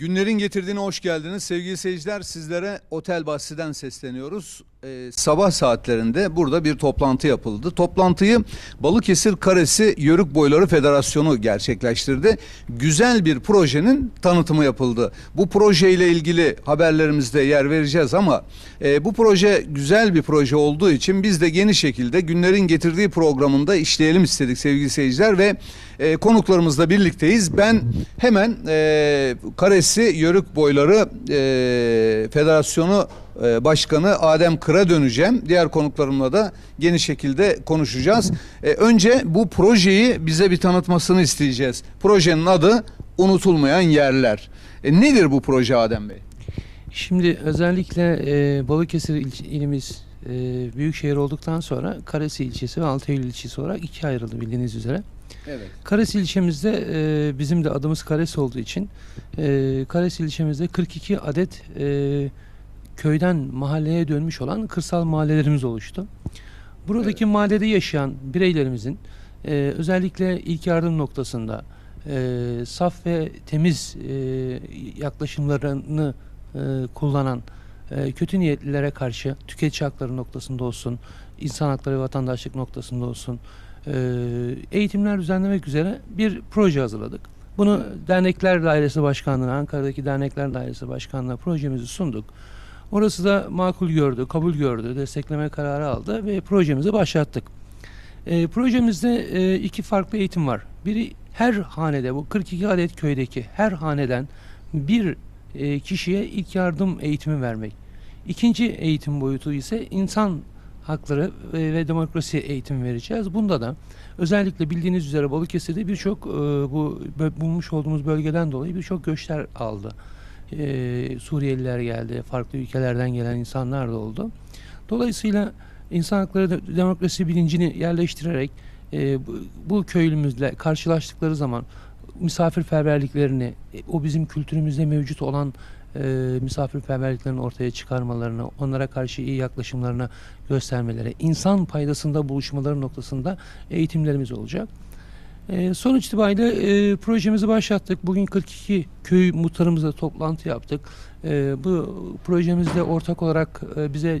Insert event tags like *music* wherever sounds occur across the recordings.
Günlerin getirdiğine hoş geldiniz. Sevgili seyirciler sizlere Otel Bahsi'den sesleniyoruz. Ee, sabah saatlerinde burada bir toplantı yapıldı. Toplantıyı Balıkesir Karesi Yörük Boyları Federasyonu gerçekleştirdi. Güzel bir projenin tanıtımı yapıldı. Bu projeyle ilgili haberlerimizde yer vereceğiz ama e, bu proje güzel bir proje olduğu için biz de geniş şekilde günlerin getirdiği programında işleyelim istedik sevgili seyirciler ve e, konuklarımızla birlikteyiz. Ben hemen e, Karesi Yörük Boyları e, Federasyonu e, Başkanı Adem Kır'a döneceğim. Diğer konuklarımla da geniş şekilde konuşacağız. E, önce bu projeyi bize bir tanıtmasını isteyeceğiz. Projenin adı Unutulmayan Yerler. E, nedir bu proje Adem Bey? Şimdi özellikle e, Balıkesir il- ilimiz e, büyük şehir olduktan sonra Karasi ilçesi ve Altaylı ilçesi olarak ikiye ayrıldı bildiğiniz üzere. Evet. Karasi ilçemizde e, bizim de adımız Karasi olduğu için e, Karasi ilçemizde 42 adet e, köyden mahalleye dönmüş olan kırsal mahallelerimiz oluştu. Buradaki mahallede yaşayan bireylerimizin e, özellikle ilk yardım noktasında e, saf ve temiz e, yaklaşımlarını e, kullanan e, kötü niyetlilere karşı tüketici hakları noktasında olsun, insan hakları ve vatandaşlık noktasında olsun e, eğitimler düzenlemek üzere bir proje hazırladık. Bunu Dernekler Dairesi Başkanlığı'na, Ankara'daki Dernekler Dairesi Başkanlığı'na projemizi sunduk. Orası da makul gördü, kabul gördü, destekleme kararı aldı ve projemizi başlattık. E, projemizde e, iki farklı eğitim var. Biri her hanede, bu 42 adet köydeki her haneden bir e, kişiye ilk yardım eğitimi vermek. İkinci eğitim boyutu ise insan hakları e, ve demokrasi eğitimi vereceğiz. Bunda da özellikle bildiğiniz üzere Balıkesir'de birçok e, bu bulmuş olduğumuz bölgeden dolayı birçok göçler aldı. E, Suriyeliler geldi, farklı ülkelerden gelen insanlar da oldu. Dolayısıyla insan hakları de- demokrasi bilincini yerleştirerek e, bu, bu köylümüzle karşılaştıkları zaman misafirperverliklerini, e, o bizim kültürümüzde mevcut olan e, misafirperverliklerini ortaya çıkarmalarını, onlara karşı iyi yaklaşımlarını göstermeleri, insan paydasında buluşmaları noktasında eğitimlerimiz olacak. E, sonuç itibariyle e, projemizi başlattık. Bugün 42 köy muhtarımızla toplantı yaptık. E, bu projemizde ortak olarak e, bize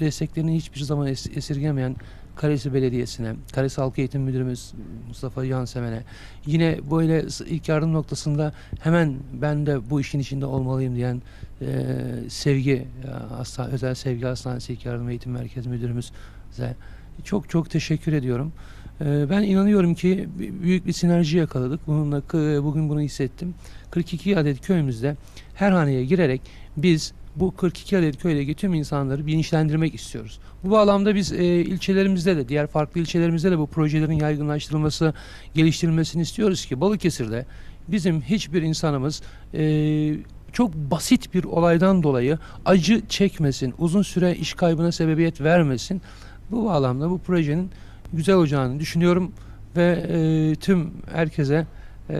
desteklerini hiçbir zaman es- esirgemeyen Karesi Belediyesi'ne, Karesi Halk Eğitim Müdürümüz Mustafa Yansemen'e, yine böyle ilk yardım noktasında hemen ben de bu işin içinde olmalıyım diyen e, Sevgi, e, hasta, Özel Sevgi Hastanesi İlk Yardım Eğitim Merkezi Müdürümüze çok çok teşekkür ediyorum. E, ben inanıyorum ki büyük bir sinerji yakaladık. Bununla bugün bunu hissettim. 42 adet köyümüzde her haneye girerek biz bu 42 adet köydeki tüm insanları bilinçlendirmek istiyoruz. Bu bağlamda biz e, ilçelerimizde de diğer farklı ilçelerimizde de bu projelerin yaygınlaştırılması, geliştirilmesini istiyoruz ki Balıkesir'de bizim hiçbir insanımız e, çok basit bir olaydan dolayı acı çekmesin, uzun süre iş kaybına sebebiyet vermesin. Bu bağlamda bu projenin güzel olacağını düşünüyorum ve e, tüm herkese e,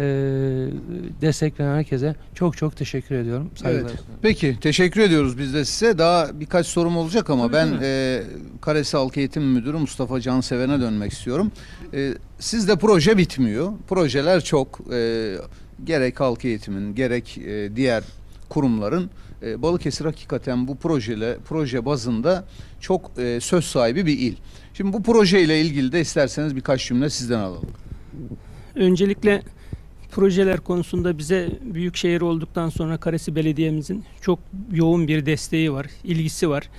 destek veren herkese çok çok teşekkür ediyorum. Saygılar. Evet. Peki teşekkür ediyoruz biz de size. Daha birkaç sorum olacak ama Tabii, ben e, Karesi Halk Eğitim Müdürü Mustafa Canseven'e dönmek istiyorum. E, sizde proje bitmiyor. Projeler çok. E, gerek halk eğitimin gerek e, diğer kurumların e, Balıkesir hakikaten bu projeyle proje bazında çok e, söz sahibi bir il. Şimdi bu projeyle ilgili de isterseniz birkaç cümle sizden alalım. Öncelikle projeler konusunda bize büyük şehir olduktan sonra Karesi Belediye'mizin çok yoğun bir desteği var, ilgisi var.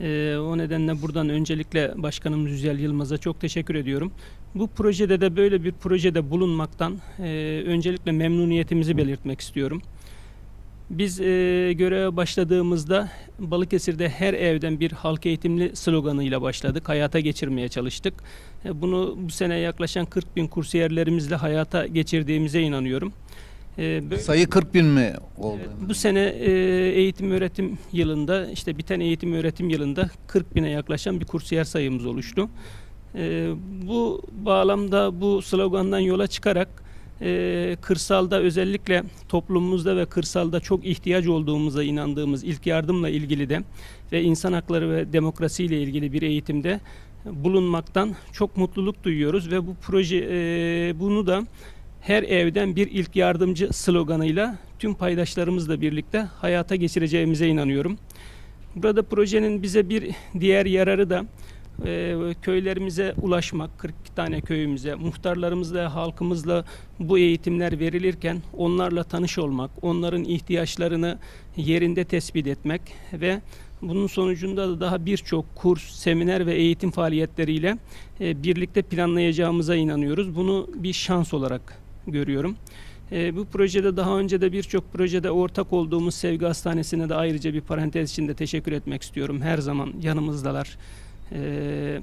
Ee, o nedenle buradan öncelikle Başkanımız Yücel Yılmaz'a çok teşekkür ediyorum. Bu projede de böyle bir projede bulunmaktan e, öncelikle memnuniyetimizi belirtmek istiyorum. Biz e, göreve başladığımızda Balıkesir'de her evden bir halk eğitimli sloganıyla başladık. Hayata geçirmeye çalıştık. E, Bunu bu sene yaklaşan 40 bin kursiyerlerimizle hayata geçirdiğimize inanıyorum. E, bö- Sayı 40 bin mi oldu? Evet, bu sene e, eğitim öğretim yılında işte biten eğitim öğretim yılında 40 bine yaklaşan bir kursiyer sayımız oluştu. E, bu bağlamda bu slogandan yola çıkarak e, kırsalda özellikle toplumumuzda ve kırsalda çok ihtiyaç olduğumuza inandığımız ilk yardımla ilgili de ve insan hakları ve demokrasiyle ilgili bir eğitimde bulunmaktan çok mutluluk duyuyoruz ve bu proje e, bunu da her evden bir ilk yardımcı sloganıyla tüm paydaşlarımızla birlikte hayata geçireceğimize inanıyorum. Burada projenin bize bir diğer yararı da e, köylerimize ulaşmak, 42 tane köyümüze, muhtarlarımızla, halkımızla bu eğitimler verilirken onlarla tanış olmak, onların ihtiyaçlarını yerinde tespit etmek ve bunun sonucunda da daha birçok kurs, seminer ve eğitim faaliyetleriyle e, birlikte planlayacağımıza inanıyoruz. Bunu bir şans olarak görüyorum. E, bu projede daha önce de birçok projede ortak olduğumuz Sevgi Hastanesi'ne de ayrıca bir parantez içinde teşekkür etmek istiyorum. Her zaman yanımızdalar. E,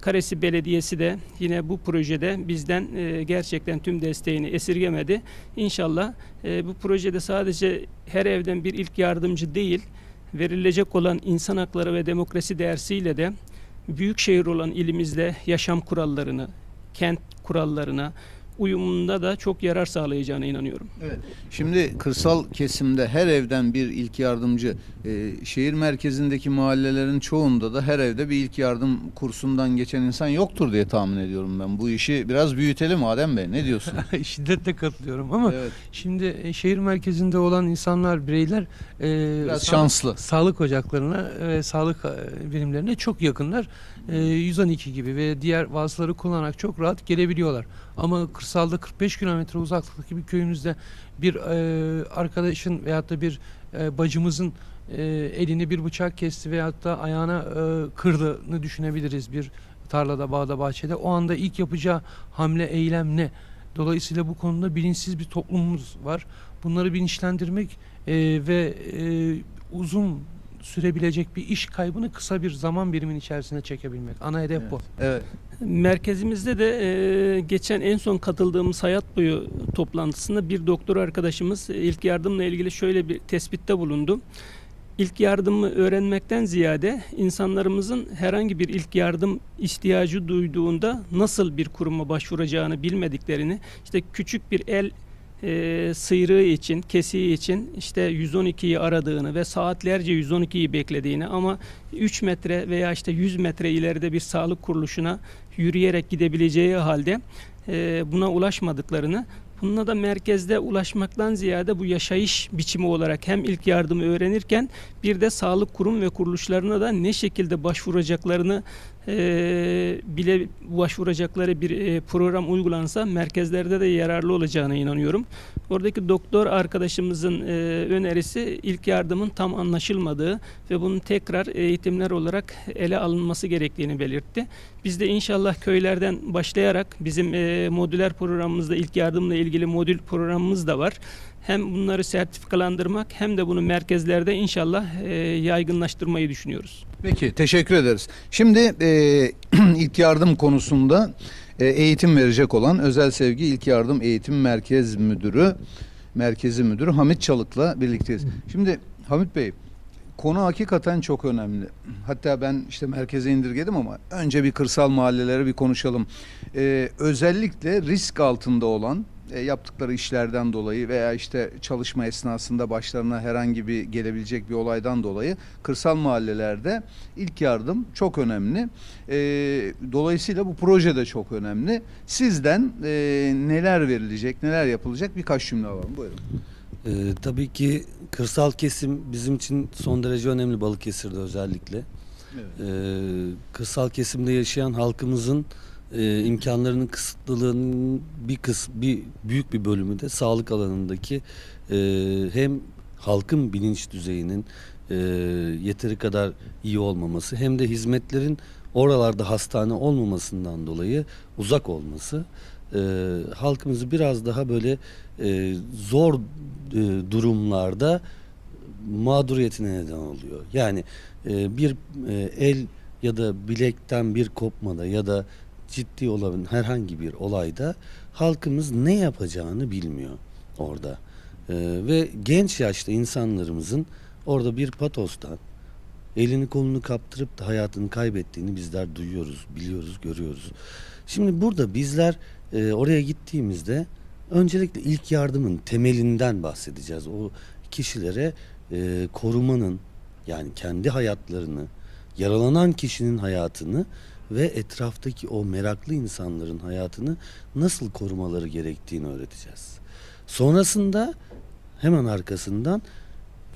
Karesi Belediyesi de yine bu projede bizden e, gerçekten tüm desteğini esirgemedi. İnşallah e, bu projede sadece her evden bir ilk yardımcı değil, verilecek olan insan hakları ve demokrasi dersiyle de büyük şehir olan ilimizde yaşam kurallarını, kent kurallarına uyumunda da çok yarar sağlayacağına inanıyorum. Evet. Şimdi kırsal kesimde her evden bir ilk yardımcı, e, şehir merkezindeki mahallelerin çoğunda da her evde bir ilk yardım kursundan geçen insan yoktur diye tahmin ediyorum ben. Bu işi biraz büyütelim Adem Bey. Ne diyorsun? *laughs* Şiddetle katılıyorum ama evet. şimdi e, şehir merkezinde olan insanlar, bireyler e, Biraz şanslı. sağlık ocaklarına ve sağlık e, birimlerine çok yakınlar. E, 112 gibi ve diğer vasıtaları kullanarak çok rahat gelebiliyorlar. Ama kırsalda 45 kilometre uzaklıktaki bir köyümüzde bir e, arkadaşın veyahut da bir e, bacımızın e, elini bir bıçak kesti veyahut da ayağına kırdığını düşünebiliriz bir tarlada, bağda, bahçede. O anda ilk yapacağı hamle, eylem ne? Dolayısıyla bu konuda bilinçsiz bir toplumumuz var. Bunları bilinçlendirmek e, ve e, uzun sürebilecek bir iş kaybını kısa bir zaman birimin içerisine çekebilmek. Ana hedef bu. Evet. Merkezimizde de e, geçen en son katıldığımız hayat boyu toplantısında bir doktor arkadaşımız e, ilk yardımla ilgili şöyle bir tespitte bulundu. İlk yardımı öğrenmekten ziyade insanlarımızın herhangi bir ilk yardım ihtiyacı duyduğunda nasıl bir kuruma başvuracağını bilmediklerini, işte küçük bir el e, sıyrığı için, kesiği için işte 112'yi aradığını ve saatlerce 112'yi beklediğini ama 3 metre veya işte 100 metre ileride bir sağlık kuruluşuna yürüyerek gidebileceği halde e, buna ulaşmadıklarını Bununla da merkezde ulaşmaktan ziyade bu yaşayış biçimi olarak hem ilk yardımı öğrenirken bir de sağlık kurum ve kuruluşlarına da ne şekilde başvuracaklarını e, bile başvuracakları bir e, program uygulansa merkezlerde de yararlı olacağına inanıyorum. Oradaki doktor arkadaşımızın e, önerisi ilk yardımın tam anlaşılmadığı ve bunun tekrar eğitimler olarak ele alınması gerektiğini belirtti. Biz de inşallah köylerden başlayarak bizim e, modüler programımızda ilk yardımla ilgili modül programımız da var. Hem bunları sertifikalandırmak hem de bunu merkezlerde inşallah e, yaygınlaştırmayı düşünüyoruz. Peki teşekkür ederiz. Şimdi e, *clears throat* ilk yardım konusunda e, eğitim verecek olan Özel Sevgi İlk Yardım Eğitim Merkez Müdürü, Merkezi Müdürü Hamit Çalık'la birlikteyiz. Şimdi Hamit Bey konu hakikaten çok önemli. Hatta ben işte merkeze indirgedim ama önce bir kırsal mahalleleri bir konuşalım. E, özellikle risk altında olan e, yaptıkları işlerden dolayı veya işte çalışma esnasında başlarına herhangi bir gelebilecek bir olaydan dolayı kırsal mahallelerde ilk yardım çok önemli. E, dolayısıyla bu proje de çok önemli. Sizden e, neler verilecek, neler yapılacak birkaç cümle alalım. Buyurun. Ee, tabii ki kırsal kesim bizim için son derece önemli Balıkesir'de özellikle. Evet. Ee, kırsal kesimde yaşayan halkımızın e, imkanlarının kısıtlılığının bir kıs bir büyük bir bölümü de sağlık alanındaki e, hem halkın bilinç düzeyinin e, yeteri kadar iyi olmaması hem de hizmetlerin oralarda hastane olmamasından dolayı uzak olması e, halkımızı biraz daha böyle e, zor e, durumlarda mağduriyetine neden oluyor. Yani e, bir e, el ya da bilekten bir kopmada ya da ciddi olan herhangi bir olayda halkımız ne yapacağını bilmiyor orada. E, ve genç yaşta insanlarımızın orada bir patostan elini kolunu kaptırıp da hayatını kaybettiğini bizler duyuyoruz, biliyoruz, görüyoruz. Şimdi burada bizler e, oraya gittiğimizde öncelikle ilk yardımın temelinden bahsedeceğiz. O kişilere e, korumanın yani kendi hayatlarını, yaralanan kişinin hayatını ve etraftaki o meraklı insanların hayatını nasıl korumaları gerektiğini öğreteceğiz. Sonrasında hemen arkasından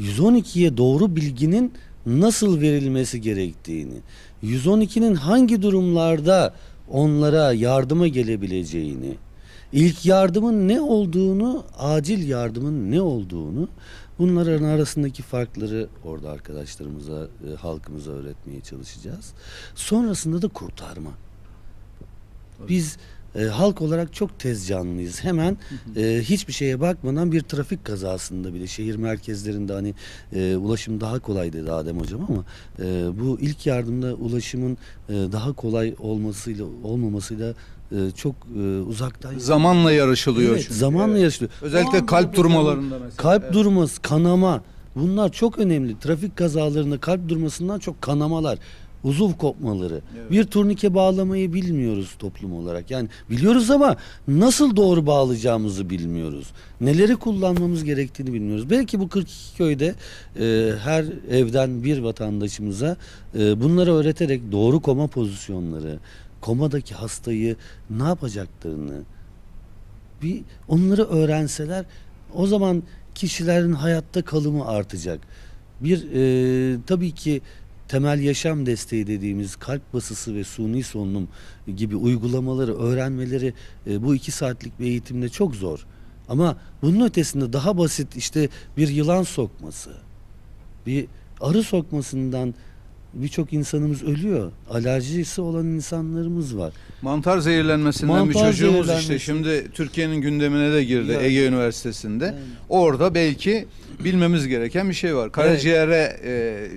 112'ye doğru bilginin nasıl verilmesi gerektiğini, 112'nin hangi durumlarda onlara yardıma gelebileceğini, ilk yardımın ne olduğunu, acil yardımın ne olduğunu, bunların arasındaki farkları orada arkadaşlarımıza, e, halkımıza öğretmeye çalışacağız. Sonrasında da kurtarma. Biz e, halk olarak çok tez canlıyız. Hemen e, hiçbir şeye bakmadan bir trafik kazasında bile şehir merkezlerinde hani e, ulaşım daha kolay dedi Adem hocam ama e, bu ilk yardımda ulaşımın e, daha kolay olmasıyla olmamasıyla e, çok e, uzaktayız. Zamanla yarışılıyor Evet, çünkü. zamanla Evet. yarışılıyor. Özellikle anda kalp durmalarında mesela. Kalp Evet. durması, kanama bunlar çok önemli. Trafik kazalarında kalp durmasından çok kanamalar, uzuv kopmaları. Evet. Bir turnike bağlamayı bilmiyoruz toplum olarak. Yani biliyoruz ama nasıl doğru bağlayacağımızı bilmiyoruz. Neleri kullanmamız gerektiğini bilmiyoruz. Belki bu 42 köyde e, her evden bir vatandaşımıza e, bunları öğreterek doğru koma pozisyonları, komadaki hastayı ne yapacaklarını, bir onları öğrenseler o zaman kişilerin hayatta kalımı artacak. Bir e, tabii ki temel yaşam desteği dediğimiz kalp basısı ve suni solunum gibi uygulamaları öğrenmeleri e, bu iki saatlik bir eğitimde çok zor. Ama bunun ötesinde daha basit işte bir yılan sokması, bir arı sokmasından birçok insanımız ölüyor. Alerjisi olan insanlarımız var. Mantar zehirlenmesinden bir Mantar çocuğumuz işte zehirlenmesi. şimdi Türkiye'nin gündemine de girdi Ya. Ege Üniversitesi'nde. Yani. Orada belki bilmemiz gereken bir şey var. Karaciğere e,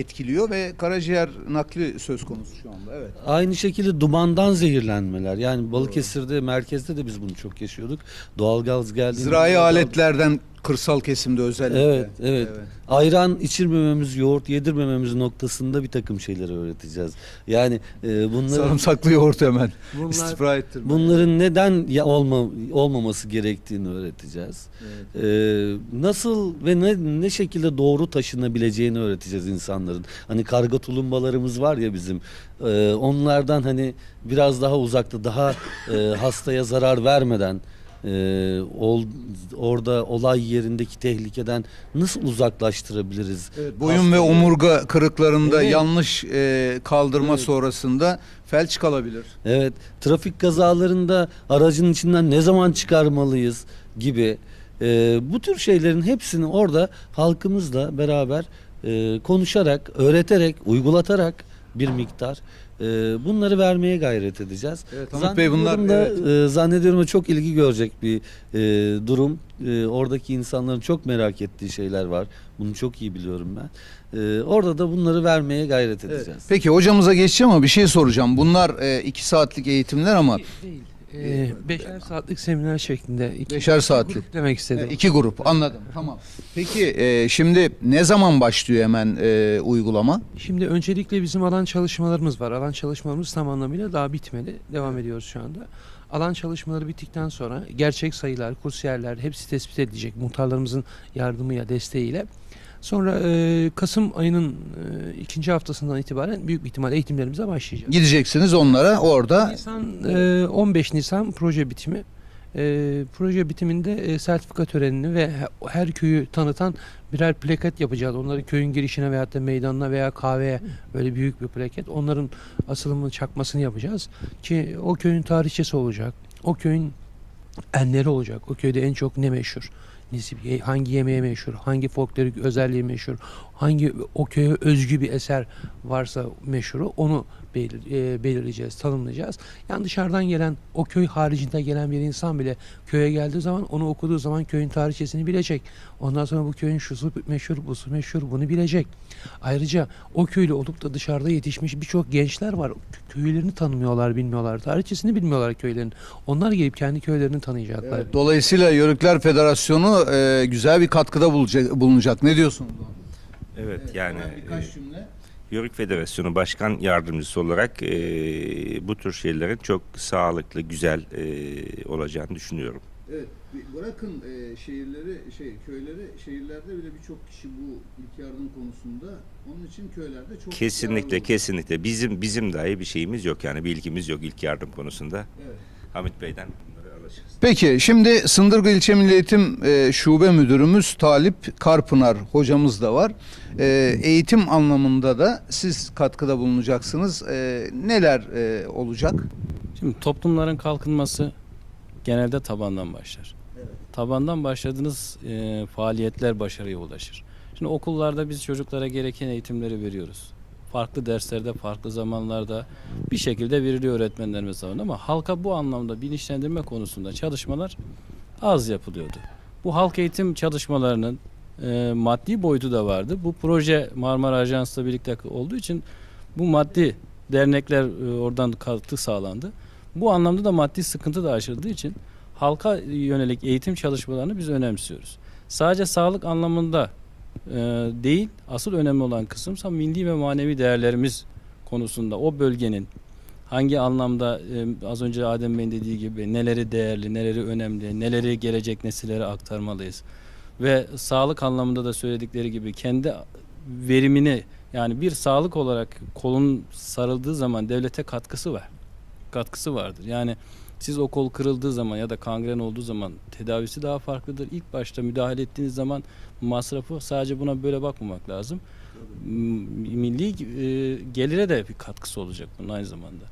etkiliyor ve karaciğer nakli söz konusu şu anda. Evet. Aynı şekilde dumandan zehirlenmeler. Yani Balıkesir'de, merkezde de biz bunu çok yaşıyorduk. Doğalgaz geldi. Zirai aletlerden kırsal kesimde özellikle. Evet, evet, Ayran içirmememiz, yoğurt yedirmememiz noktasında bir takım şeyleri öğreteceğiz. Yani e, bunları Sarımsaklı yoğurt hemen. Bunlar- İstifra ettirme. bunların neden ya olma, olmaması gerektiğini öğreteceğiz. Evet. E, nasıl ve ne, ne şekilde doğru taşınabileceğini öğreteceğiz insanların. Hani karga tulumbalarımız var ya bizim. e, onlardan hani biraz daha uzakta, daha e, hastaya zarar vermeden e, ol, orada olay yerindeki tehlikeden nasıl uzaklaştırabiliriz? Evet, boyun ve Hastayı? omurga kırıklarında Evet. yanlış e, kaldırma Evet. sonrasında felç kalabilir. Evet, trafik kazalarında aracın içinden ne zaman çıkarmalıyız gibi e, bu tür şeylerin hepsini orada halkımızla beraber e, konuşarak, öğreterek, uygulatarak bir miktar e, bunları vermeye gayret edeceğiz. Evet, Hamit Bey bunlar da, evet. e, zannediyorum da çok ilgi görecek bir e, durum. E, oradaki insanların çok merak ettiği şeyler var. Bunu çok iyi biliyorum ben. E, orada da bunları vermeye gayret Evet. edeceğiz. Peki hocamıza geçeceğim ama bir şey soracağım. Bunlar e, iki saatlik eğitimler ama Değil. Ee, beşer saatlik seminer şeklinde. iki- Beşer saatlik. grup demek istedim. e, iki grup anladım. Tamam. Peki e, şimdi ne zaman başlıyor hemen e, uygulama? Şimdi öncelikle bizim alan çalışmalarımız var. Alan çalışmalarımız tam anlamıyla daha bitmedi. Devam ediyoruz şu anda. Alan çalışmaları bittikten sonra gerçek sayılar, kursiyerler hepsi tespit edilecek muhtarlarımızın yardımıyla, desteğiyle. Sonra e, Kasım ayının e, ikinci haftasından itibaren büyük bir ihtimal eğitimlerimize başlayacağız. Gideceksiniz onlara orada. Nisan, e, 15 Nisan proje bitimi. E, proje bitiminde e, sertifika törenini ve he- her köyü tanıtan birer plaket yapacağız. Onları köyün girişine veyahut da meydanına veya kahveye böyle büyük bir plaket. Onların asılımını çakmasını yapacağız. Ki o köyün tarihçesi olacak. O köyün enleri olacak. O köyde en çok ne meşhur? Nesi- Hangi yemeği meşhur? Hangi folklorik özelliği meşhur? Hangi o köye özgü bir eser varsa meşhuru onu e, belirleyeceğiz, tanımlayacağız. Yani dışarıdan gelen, o köy haricinde gelen bir insan bile köye geldiği zaman onu okuduğu zaman köyün tarihçesini bilecek. Ondan sonra bu köyün şusu meşhur, busu meşhur bunu bilecek. Ayrıca o köylü olup da dışarıda yetişmiş birçok gençler var. Kö- Köylerini tanımıyorlar, bilmiyorlar. Tarihçesini bilmiyorlar köylerin. Onlar gelip kendi köylerini tanıyacaklar. Evet, Dolayısıyla Yörükler Federasyonu e, güzel bir katkıda bulacak, bulunacak. Ne diyorsunuz? Evet yani Birkaç e, cümle. Yörük Federasyonu Başkan Yardımcısı olarak e, bu tür şeylerin çok sağlıklı, güzel e, olacağını düşünüyorum. Evet, bırakın e, şehirleri, şey köyleri, şehirlerde bile birçok kişi bu ilk yardım konusunda onun için köylerde çok kesinlikle kesinlikle bizim bizim dahi bir şeyimiz yok yani bir ilgimiz yok ilk yardım konusunda. Evet. Hamit Bey'den alacağız. Peki şimdi Sındırgı İlçe Milli Eğitim e, Şube Müdürümüz Talip Karpınar hocamız da var. E, eğitim anlamında da siz katkıda bulunacaksınız. E, neler e, olacak? Şimdi toplumların kalkınması genelde tabandan başlar. Tabandan başladığınız e, faaliyetler başarıya ulaşır. Şimdi okullarda biz çocuklara gereken eğitimleri veriyoruz. Farklı derslerde, farklı zamanlarda bir şekilde veriliyor öğretmenlerimiz tarafından ama halka bu anlamda bilinçlendirme konusunda çalışmalar az yapılıyordu. Bu halk eğitim çalışmalarının e, maddi boyutu da vardı. Bu proje Marmara Ajans'la birlikte olduğu için bu maddi dernekler e, oradan katkı sağlandı. Bu anlamda da maddi sıkıntı da aşıldığı için halka yönelik eğitim çalışmalarını biz önemsiyoruz. Sadece sağlık anlamında değil, asıl önemli olan kısımsa milli ve manevi değerlerimiz konusunda o bölgenin hangi anlamda e, az önce Adem Bey'in dediği gibi neleri değerli, neleri önemli, neleri gelecek nesillere aktarmalıyız. Ve sağlık anlamında da söyledikleri gibi kendi verimini yani bir sağlık olarak kolun sarıldığı zaman devlete katkısı var. Katkısı vardır. Yani siz o kol kırıldığı zaman ya da kangren olduğu zaman tedavisi daha farklıdır. İlk başta müdahale ettiğiniz zaman masrafı sadece buna böyle bakmamak lazım. Milli e, gelire de bir katkısı olacak bunun aynı zamanda.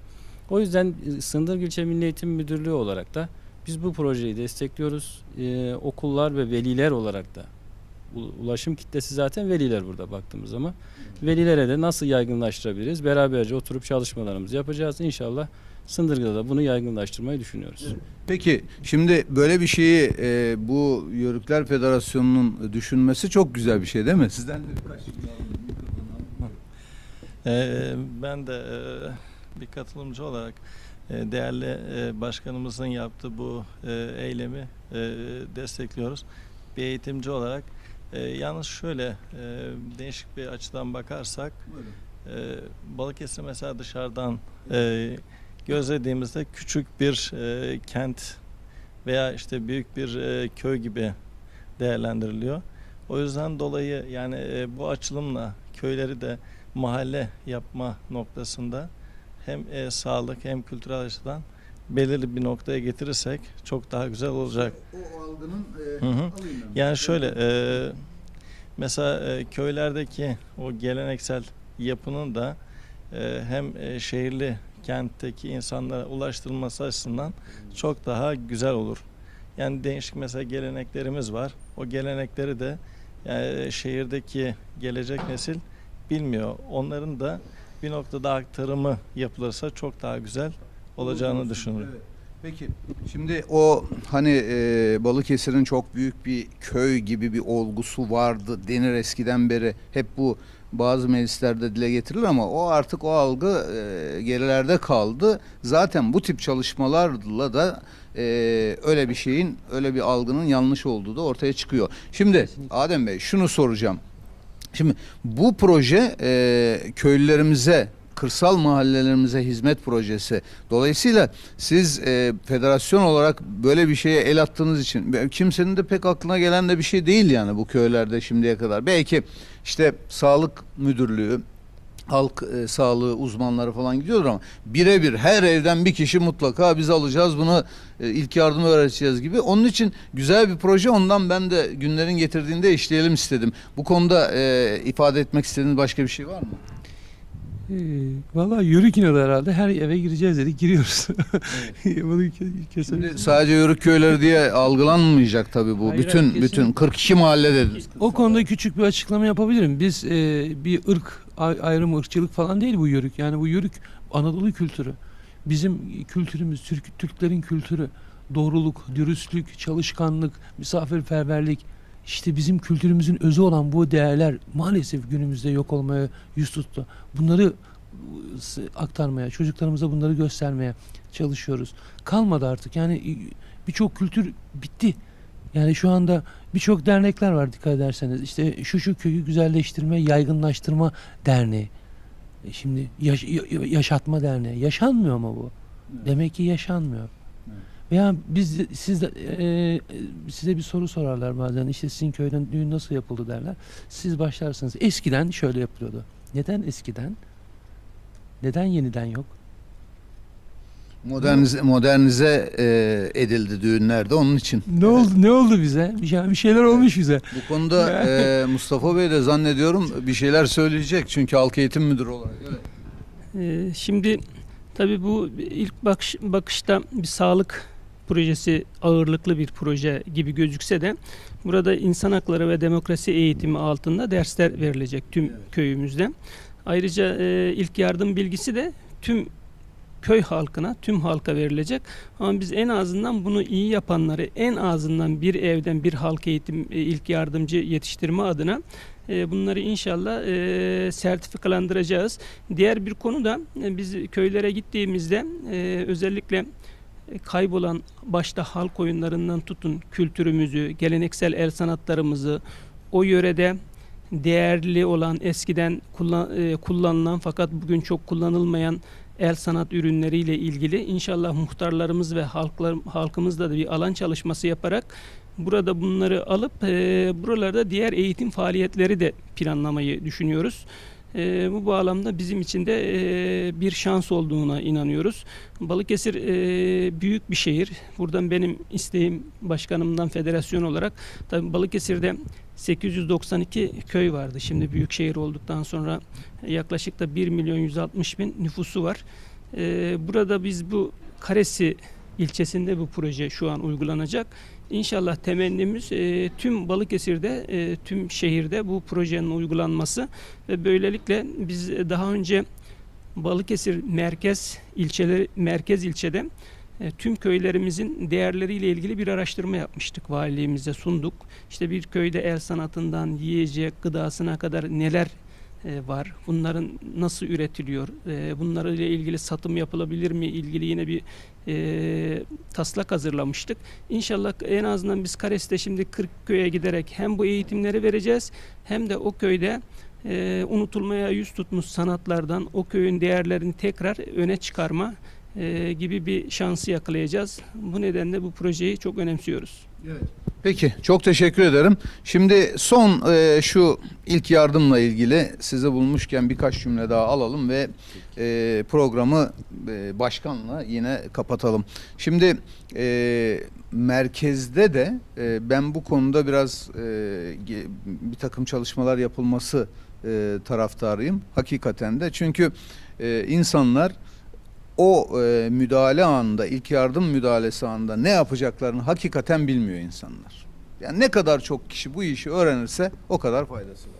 O yüzden e, Sındır İlçe Milli Eğitim Müdürlüğü olarak da biz bu projeyi destekliyoruz. E, okullar ve veliler olarak da ulaşım kitlesi zaten veliler burada baktığımız zaman. Velilere de nasıl yaygınlaştırabiliriz? Beraberce oturup çalışmalarımızı yapacağız. İnşallah Sındırgı'da da bunu yaygınlaştırmayı düşünüyoruz. Peki şimdi böyle bir şeyi e, bu Yörükler Federasyonu'nun düşünmesi çok güzel bir şey değil mi? Sizden de birkaç Ee, ben de e, bir katılımcı olarak e, değerli e, başkanımızın yaptığı bu e, eylemi e, destekliyoruz. Bir eğitimci olarak e, yalnız şöyle e, değişik bir açıdan bakarsak e, Balıkesir mesela dışarıdan e, gözlediğimizde küçük bir e, kent veya işte büyük bir e, köy gibi değerlendiriliyor. O yüzden dolayı yani e, bu açılımla köyleri de mahalle yapma noktasında hem e, sağlık hem kültürel açıdan belirli bir noktaya getirirsek çok daha güzel olacak. O algının e, Hı hı. Yani şöyle e, mesela e, köylerdeki o geleneksel yapının da e, hem e, şehirli kentteki insanlara ulaştırılması açısından çok daha güzel olur. Yani değişik mesela geleneklerimiz var. O gelenekleri de yani şehirdeki gelecek nesil bilmiyor. Onların da bir noktada aktarımı yapılırsa çok daha güzel olacağını düşünüyorum. Evet. Peki şimdi o hani e, Balıkesir'in çok büyük bir köy gibi bir olgusu vardı denir eskiden beri. Hep bu bazı meclislerde dile getirilir ama o artık o algı e, gerilerde kaldı. Zaten bu tip çalışmalarla da e, öyle bir şeyin öyle bir algının yanlış olduğu da ortaya çıkıyor. Şimdi Kesinlikle. Adem Bey şunu soracağım. Şimdi bu proje e, köylülerimize, kırsal mahallelerimize hizmet projesi. Dolayısıyla siz e, federasyon olarak böyle bir şeye el attığınız için kimsenin de pek aklına gelen de bir şey değil yani bu köylerde şimdiye kadar. Belki işte sağlık müdürlüğü, halk e, sağlığı uzmanları falan gidiyordur ama birebir her evden bir kişi mutlaka biz alacağız bunu e, ilk yardım öğreteceğiz gibi. Onun için güzel bir proje ondan ben de günlerin getirdiğinde işleyelim istedim. Bu konuda e, ifade etmek istediğiniz başka bir şey var mı? Ee, Valla yörük inadı herhalde. Her eve gireceğiz dedik. Giriyoruz. *laughs* Bunu ke-. Şimdi sadece yörük köyleri diye algılanmayacak tabii bu. Hayır, bütün hayır, kesin. bütün 42 mahalle dediniz. O konuda küçük bir açıklama yapabilirim. Biz e, bir ırk ay- ayrımı, ırkçılık falan değil bu yörük. Yani bu yörük Anadolu kültürü. Bizim kültürümüz, Türk, Türklerin kültürü. Doğruluk, dürüstlük, çalışkanlık, misafirperverlik. İşte bizim kültürümüzün özü olan bu değerler maalesef günümüzde yok olmaya yüz tuttu. Bunları s- aktarmaya, çocuklarımıza bunları göstermeye çalışıyoruz. Kalmadı artık. Yani e, birçok kültür bitti. Yani şu anda birçok dernekler var dikkat ederseniz. İşte şu şu köyü güzelleştirme, yaygınlaştırma derneği. E Şimdi yaş- ya- yaşatma derneği. Yaşanmıyor mu bu? Demek ki yaşanmıyor. Veya biz siz de, e, size bir soru sorarlar bazen. İşte sizin köyden düğün nasıl yapıldı derler. Siz başlarsınız. Eskiden şöyle yapılıyordu. Neden eskiden? Neden yeniden yok? Modernize, modernize e, edildi düğünlerde onun için. Ne oldu? Ne oldu bize? Bir, şey- bir şeyler olmuş bize. Bu konuda e, *laughs* Mustafa Bey de zannediyorum bir şeyler söyleyecek çünkü halk eğitim müdürü olarak. Evet. Ee, şimdi tabii bu ilk bakış, bakışta bir sağlık projesi ağırlıklı bir proje gibi gözükse de burada insan hakları ve demokrasi eğitimi altında dersler verilecek tüm köyümüzde. Ayrıca e, ilk yardım bilgisi de tüm köy halkına, tüm halka verilecek. Ama biz en azından bunu iyi yapanları en azından bir evden bir halk eğitim e, ilk yardımcı yetiştirme adına e, bunları inşallah e, sertifikalandıracağız. Diğer bir konu da biz köylere gittiğimizde özellikle kaybolan başta halk oyunlarından tutun kültürümüzü, geleneksel el sanatlarımızı o yörede değerli olan eskiden kullan- e, kullanılan fakat bugün çok kullanılmayan el sanat ürünleriyle ilgili inşallah muhtarlarımız ve halklar, halkımızla da bir alan çalışması yaparak burada bunları alıp e, buralarda diğer eğitim faaliyetleri de planlamayı düşünüyoruz. E, bu bağlamda bizim için de e, bir şans olduğuna inanıyoruz. Balıkesir e, büyük bir şehir. Buradan benim isteğim başkanımdan federasyon olarak tabii Balıkesir'de 892 köy vardı. Şimdi büyük şehir olduktan sonra yaklaşık da 1 milyon 160 bin nüfusu var. E, burada biz bu Karesi ilçesinde bu proje şu an uygulanacak. İnşallah temennimiz e, tüm Balıkesir'de, e, tüm şehirde bu projenin uygulanması ve böylelikle biz daha önce Balıkesir merkez ilçeleri merkez ilçede e, tüm köylerimizin değerleriyle ilgili bir araştırma yapmıştık. Valiliğimize sunduk. İşte bir köyde el sanatından yiyecek, gıdasına kadar neler e, var? Bunların nasıl üretiliyor? E, bunlarla ilgili satım yapılabilir mi? ilgili yine bir e, taslak hazırlamıştık. İnşallah en azından biz Kares'te şimdi 40 köye giderek hem bu eğitimleri vereceğiz hem de o köyde e, unutulmaya yüz tutmuş sanatlardan o köyün değerlerini tekrar öne çıkarma e, gibi bir şansı yakalayacağız. Bu nedenle bu projeyi çok önemsiyoruz. Peki çok teşekkür ederim. Şimdi son e, şu ilk yardımla ilgili size bulmuşken birkaç cümle daha alalım ve e, programı e, başkanla yine kapatalım. Şimdi e, merkezde de e, ben bu konuda biraz e, bir takım çalışmalar yapılması e, taraftarıyım. Hakikaten de çünkü e, insanlar o e, müdahale anında, ilk yardım müdahalesi anında ne yapacaklarını hakikaten bilmiyor insanlar. Yani ne kadar çok kişi bu işi öğrenirse o kadar faydası var.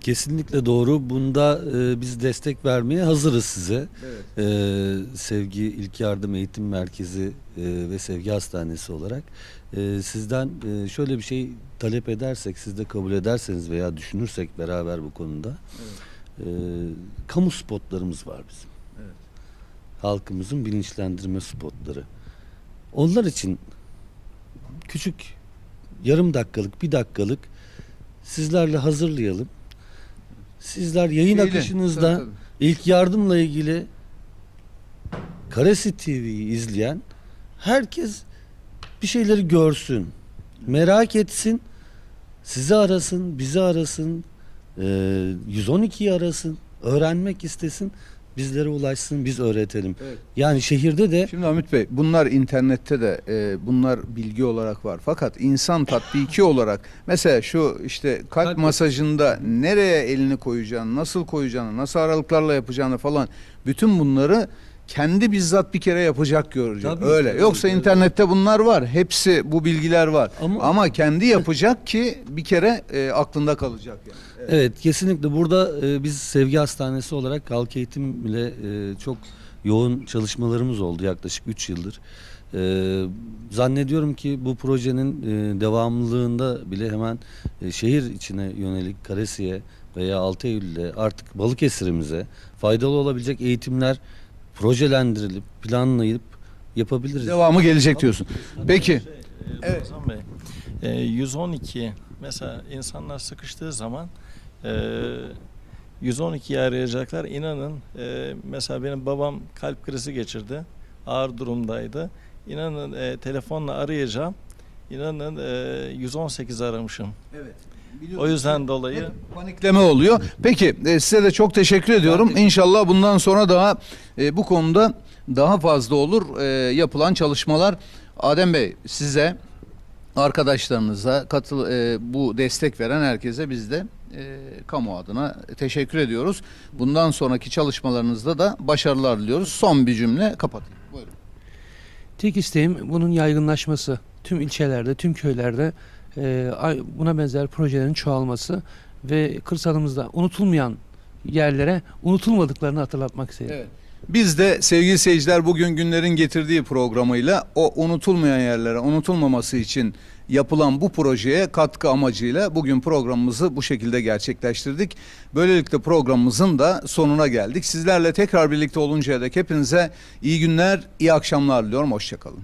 Kesinlikle doğru. Bunda e, biz destek vermeye hazırız size. Evet. E, Sevgi İlk Yardım Eğitim Merkezi e, ve Sevgi Hastanesi olarak e, sizden e, şöyle bir şey talep edersek, siz de kabul ederseniz veya düşünürsek beraber bu konuda e, kamu spotlarımız var bizim. Halkımızın bilinçlendirme spotları. Onlar için küçük yarım dakikalık, bir dakikalık sizlerle hazırlayalım. Sizler yayın Şeyle, akışınızda tabii. İlk yardımla ilgili Karesi TV'yi izleyen herkes bir şeyleri görsün, merak etsin, sizi arasın, bizi arasın, e, 112'yi arasın, öğrenmek istesin, bizlere ulaşsın, biz öğretelim. Evet. Yani şehirde de Şimdi Hamit Bey bunlar internette de e, bunlar bilgi olarak var. Fakat insan tatbiki *laughs* olarak mesela şu işte kalp, Kalp- masajında nereye elini koyacağını, nasıl koyacağını, nasıl aralıklarla yapacağını falan bütün bunları kendi bizzat bir kere yapacak görecek. Tabii, Öyle. tabii, Yoksa tabii. internette bunlar var. Hepsi bu bilgiler var. Ama- Ama, kendi yapacak ki bir kere e, aklında kalacak yani. Evet. Evet kesinlikle burada e, biz Sevgi Hastanesi olarak halk eğitim ile e, çok yoğun çalışmalarımız oldu yaklaşık 3 yıldır. E, zannediyorum ki bu projenin e, devamlılığında bile hemen e, şehir içine yönelik Karesi'ye veya 6 Eylül'de artık Balıkesir'imize faydalı olabilecek eğitimler projelendirilip planlayıp yapabiliriz. Devamı gelecek diyorsun. Peki. Şey, e, Evet. Ramazan Bey, e, 112 mesela insanlar sıkıştığı zaman e, 112'yi arayacaklar. İnanın e, mesela benim babam kalp krizi geçirdi. Ağır durumdaydı. inanın e, telefonla arayacağım. İnanın e, 118 aramışım. Evet. O yüzden dolayı Panikleme oluyor. Peki e, size de çok teşekkür ediyorum. İnşallah bundan sonra daha e, bu konuda daha fazla olur e, yapılan çalışmalar. Adem Bey size arkadaşlarınıza katıl e, bu destek veren herkese biz de e, kamu adına teşekkür ediyoruz. Bundan sonraki çalışmalarınızda da başarılar diliyoruz. Son bir cümle kapatayım. Buyurun. Tek isteğim bunun yaygınlaşması. Tüm ilçelerde, tüm köylerde buna benzer projelerin çoğalması ve kırsalımızda unutulmayan yerlere unutulmadıklarını hatırlatmak istedim. Evet. Biz de sevgili seyirciler bugün günlerin getirdiği programıyla o unutulmayan yerlere unutulmaması için yapılan bu projeye katkı amacıyla bugün programımızı bu şekilde gerçekleştirdik. Böylelikle programımızın da sonuna geldik. Sizlerle tekrar birlikte oluncaya dek hepinize iyi günler, iyi akşamlar diliyorum. Hoşçakalın.